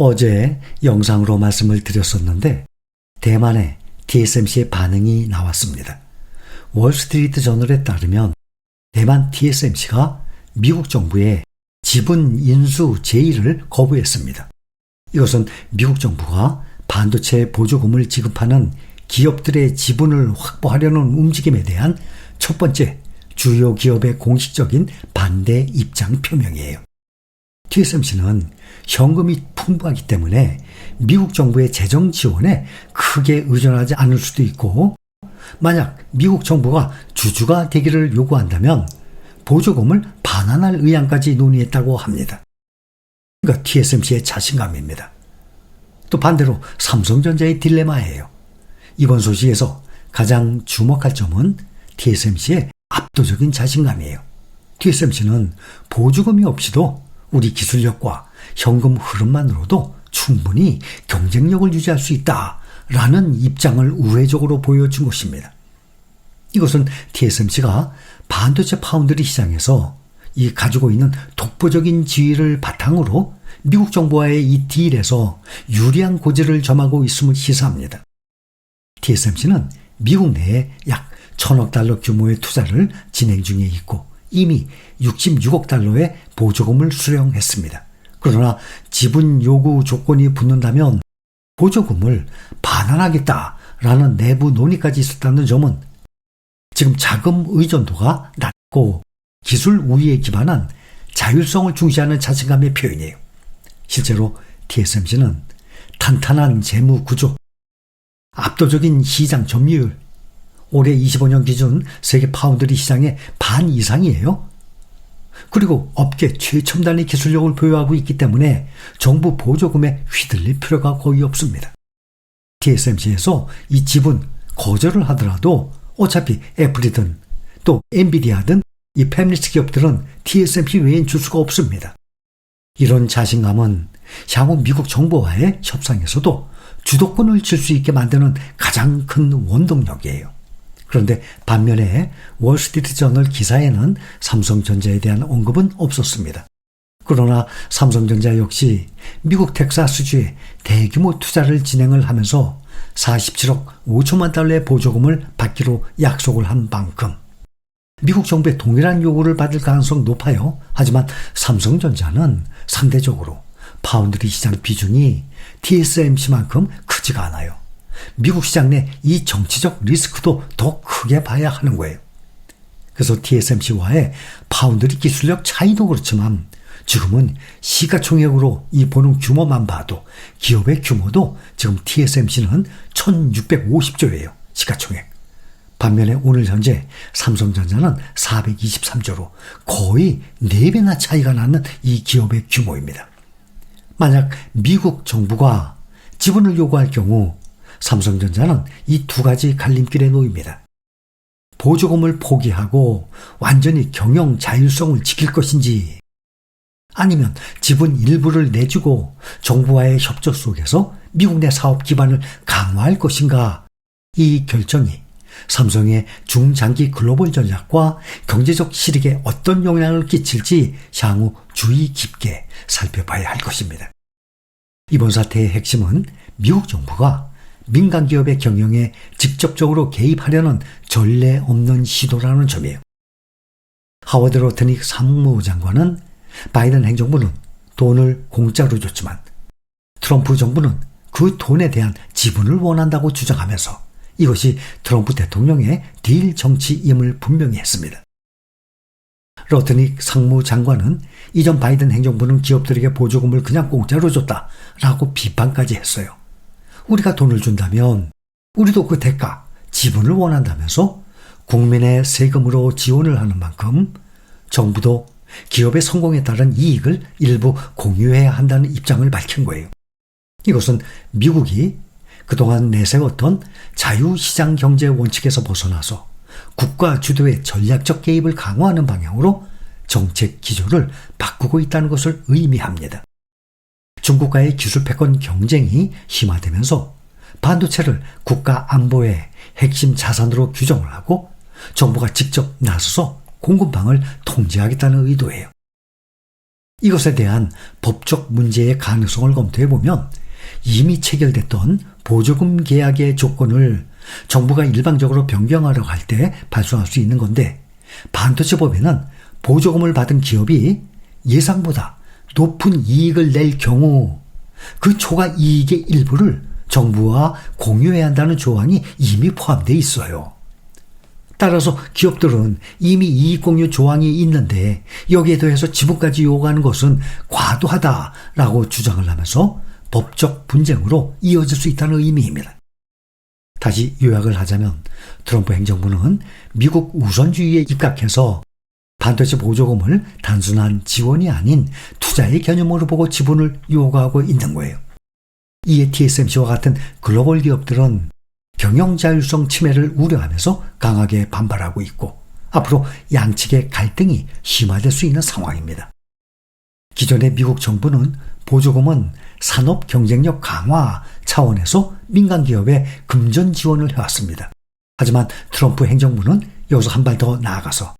어제 영상으로 말씀을 드렸었는데 대만의 TSMC의 반응이 나왔습니다. 월스트리트 저널에 따르면 대만 TSMC가 미국 정부의 지분 인수 제의를 거부했습니다. 이것은 미국 정부가 반도체 보조금을 지급하는 기업들의 지분을 확보하려는 움직임에 대한 첫 번째 주요 기업의 공식적인 반대 입장 표명이에요. TSMC는 현금이 풍부하기 때문에 미국 정부의 재정 지원에 크게 의존하지 않을 수도 있고 만약 미국 정부가 주주가 되기를 요구한다면 보조금을 반환할 의향까지 논의했다고 합니다. 그러니까 TSMC의 자신감입니다. 또 반대로 삼성전자의 딜레마예요. 이번 소식에서 가장 주목할 점은 TSMC의 압도적인 자신감이에요. TSMC는 보조금이 없이도 우리 기술력과 현금 흐름만으로도 충분히 경쟁력을 유지할 수 있다라는 입장을 우회적으로 보여준 것입니다. 이것은 TSMC가 반도체 파운드리 시장에서 이 가지고 있는 독보적인 지위를 바탕으로 미국 정부와의 이 딜에서 유리한 고지를 점하고 있음을 시사합니다. TSMC는 미국 내에 약 천억 달러 규모의 투자를 진행 중에 있고 이미 66억 달러의 보조금을 수령했습니다. 그러나 지분 요구 조건이 붙는다면 보조금을 반환하겠다라는 내부 논의까지 있었다는 점은 지금 자금 의존도가 낮고 기술 우위에 기반한 자율성을 중시하는 자신감의 표현이에요. 실제로 TSMC는 탄탄한 재무 구조, 압도적인 시장 점유율, 올해 25년 기준 세계 파운드리 시장의 반 이상이에요. 그리고 업계 최첨단의 기술력을 보유하고 있기 때문에 정부 보조금에 휘둘릴 필요가 거의 없습니다. TSMC에서 이 지분 거절을 하더라도 어차피 애플이든 또 엔비디아든 이 팹리스 기업들은 TSMC 외엔 줄 수가 없습니다. 이런 자신감은 향후 미국 정부와의 협상에서도 주도권을 질 수 있게 만드는 가장 큰 원동력이에요. 그런데 반면에 월스트리트 저널 기사에는 삼성전자에 대한 언급은 없었습니다. 그러나 삼성전자 역시 미국 텍사스주에 대규모 투자를 진행을 하면서 47억 5천만 달러의 보조금을 받기로 약속을 한 만큼 미국 정부의 동일한 요구를 받을 가능성 높아요. 하지만 삼성전자는 상대적으로 파운드리 시장 비중이 TSMC만큼 크지가 않아요. 미국 시장 내 이 정치적 리스크도 더 크게 봐야 하는 거예요. 그래서 TSMC와의 파운드리 기술력 차이도 그렇지만 지금은 시가총액으로 이 보는 규모만 봐도 기업의 규모도 지금 TSMC는 1650조예요. 시가총액. 반면에 오늘 현재 삼성전자는 423조로 거의 4배나 차이가 나는 이 기업의 규모입니다. 만약 미국 정부가 지분을 요구할 경우 삼성전자는 이 두 가지 갈림길에 놓입니다. 보조금을 포기하고 완전히 경영 자율성을 지킬 것인지 아니면 지분 일부를 내주고 정부와의 협조 속에서 미국 내 사업 기반을 강화할 것인가 이 결정이 삼성의 중장기 글로벌 전략과 경제적 실익에 어떤 영향을 끼칠지 향후 주의 깊게 살펴봐야 할 것입니다. 이번 사태의 핵심은 미국 정부가 민간 기업의 경영에 직접적으로 개입하려는 전례 없는 시도라는 점이에요. 하워드 로트닉 상무부 장관은 바이든 행정부는 돈을 공짜로 줬지만 트럼프 정부는 그 돈에 대한 지분을 원한다고 주장하면서 이것이 트럼프 대통령의 딜 정치임을 분명히 했습니다. 로트닉 상무장관은 이전 바이든 행정부는 기업들에게 보조금을 그냥 공짜로 줬다라고 비판까지 했어요. 우리가 돈을 준다면 우리도 그 대가, 지분을 원한다면서 국민의 세금으로 지원을 하는 만큼 정부도 기업의 성공에 따른 이익을 일부 공유해야 한다는 입장을 밝힌 거예요. 이것은 미국이 그동안 내세웠던 자유시장 경제 원칙에서 벗어나서 국가 주도의 전략적 개입을 강화하는 방향으로 정책 기조를 바꾸고 있다는 것을 의미합니다. 중국과의 기술 패권 경쟁이 심화되면서 반도체를 국가 안보의 핵심 자산으로 규정을 하고 정부가 직접 나서서 공급망을 통제하겠다는 의도예요. 이것에 대한 법적 문제의 가능성을 검토해 보면 이미 체결됐던 보조금 계약의 조건을 정부가 일방적으로 변경하려고 할 때 발송할 수 있는 건데 반도체 법에는 보조금을 받은 기업이 예상보다 높은 이익을 낼 경우 그 초과 이익의 일부를 정부와 공유해야 한다는 조항이 이미 포함되어 있어요. 따라서 기업들은 이미 이익 공유 조항이 있는데 여기에 더해서 지분까지 요구하는 것은 과도하다라고 주장을 하면서 법적 분쟁으로 이어질 수 있다는 의미입니다. 다시 요약을 하자면 트럼프 행정부는 미국 우선주의에 입각해서 반도체 보조금을 단순한 지원이 아닌 투자의 개념으로 보고 지분을 요구하고 있는 거예요. 이에 TSMC와 같은 글로벌 기업들은 경영 자율성 침해를 우려하면서 강하게 반발하고 있고 앞으로 양측의 갈등이 심화될 수 있는 상황입니다. 기존의 미국 정부는 보조금은 산업 경쟁력 강화 차원에서 민간 기업에 금전 지원을 해왔습니다. 하지만 트럼프 행정부는 여기서 한 발 더 나아가서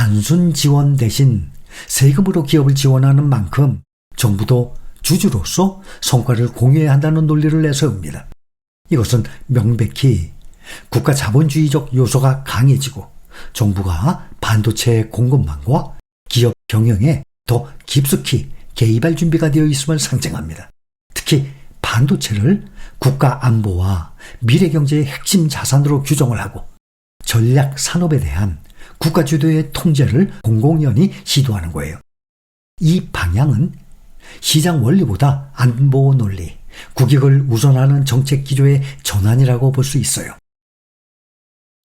단순 지원 대신 세금으로 기업을 지원하는 만큼 정부도 주주로서 성과를 공유해야 한다는 논리를 내세웁니다. 이것은 명백히 국가 자본주의적 요소가 강해지고 정부가 반도체 공급망과 기업 경영에 더 깊숙이 개입할 준비가 되어 있음을 상징합니다. 특히 반도체를 국가 안보와 미래 경제의 핵심 자산으로 규정을 하고 전략 산업에 대한 국가 주도의 통제를 공공연히 시도하는 거예요. 이 방향은 시장 원리보다 안보 논리, 국익을 우선하는 정책 기조의 전환이라고 볼 수 있어요.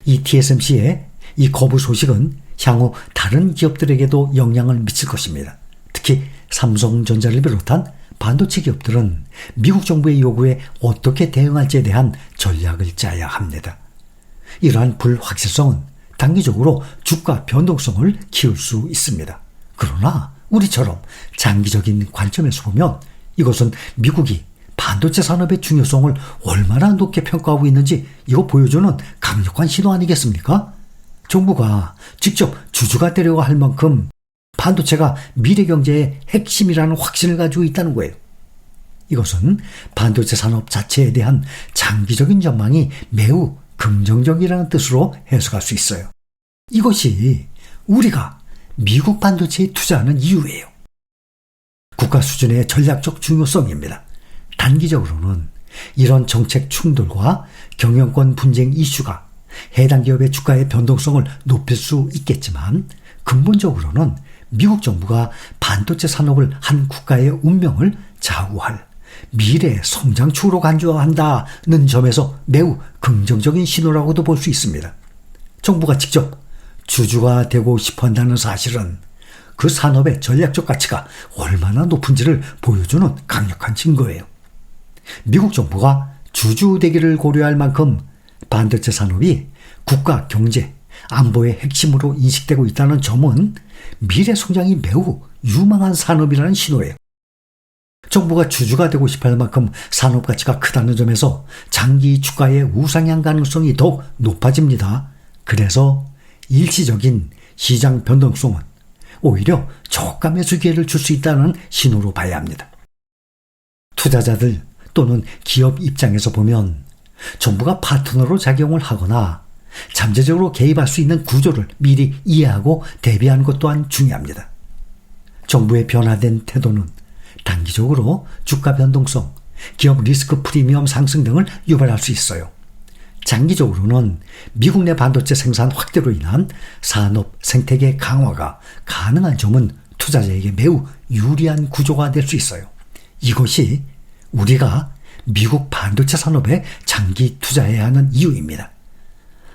이 TSMC의 이 거부 소식은 향후 다른 기업들에게도 영향을 미칠 것입니다. 특히 삼성전자를 비롯한 반도체 기업들은 미국 정부의 요구에 어떻게 대응할지에 대한 전략을 짜야 합니다. 이러한 불확실성은 단기적으로 주가 변동성을 키울 수 있습니다. 그러나 우리처럼 장기적인 관점에서 보면 이것은 미국이 반도체 산업의 중요성을 얼마나 높게 평가하고 있는지 이거 보여주는 강력한 신호 아니겠습니까? 정부가 직접 주주가 되려고 할 만큼 반도체가 미래 경제의 핵심이라는 확신을 가지고 있다는 거예요. 이것은 반도체 산업 자체에 대한 장기적인 전망이 매우 긍정적이라는 뜻으로 해석할 수 있어요. 이것이 우리가 미국 반도체에 투자하는 이유예요. 국가 수준의 전략적 중요성입니다. 단기적으로는 이런 정책 충돌과 경영권 분쟁 이슈가 해당 기업의 주가의 변동성을 높일 수 있겠지만 근본적으로는 미국 정부가 반도체 산업을 한 국가의 운명을 좌우할 미래 성장축으로 간주한다는 점에서 매우 긍정적인 신호라고도 볼 수 있습니다. 정부가 직접 주주가 되고 싶어 한다는 사실은 그 산업의 전략적 가치가 얼마나 높은지를 보여주는 강력한 증거예요. 미국 정부가 주주 되기를 고려할 만큼 반도체 산업이 국가 경제, 안보의 핵심으로 인식되고 있다는 점은 미래 성장이 매우 유망한 산업이라는 신호예요. 정부가 주주가 되고 할 만큼 산업 가치가 크다는 점에서 장기 주가의 우상향 가능성이 더욱 높아집니다. 그래서 일시적인 시장 변동성은 오히려 저가 매수 기회를 줄 수 있다는 신호로 봐야 합니다. 투자자들 또는 기업 입장에서 보면 정부가 파트너로 작용을 하거나 잠재적으로 개입할 수 있는 구조를 미리 이해하고 대비하는 것 또한 중요합니다. 정부의 변화된 태도는 단기적으로 주가 변동성, 기업 리스크 프리미엄 상승 등을 유발할 수 있어요. 장기적으로는 미국 내 반도체 생산 확대로 인한 산업 생태계 강화가 가능한 점은 투자자에게 매우 유리한 구조가 될 수 있어요. 이것이 우리가 미국 반도체 산업에 장기 투자해야 하는 이유입니다.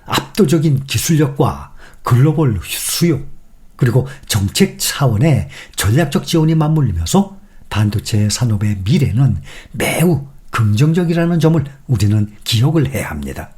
압도적인 기술력과 글로벌 수요, 그리고 정책 차원의 전략적 지원이 맞물리면서 반도체 산업의 미래는 매우 긍정적이라는 점을 우리는 기억을 해야 합니다.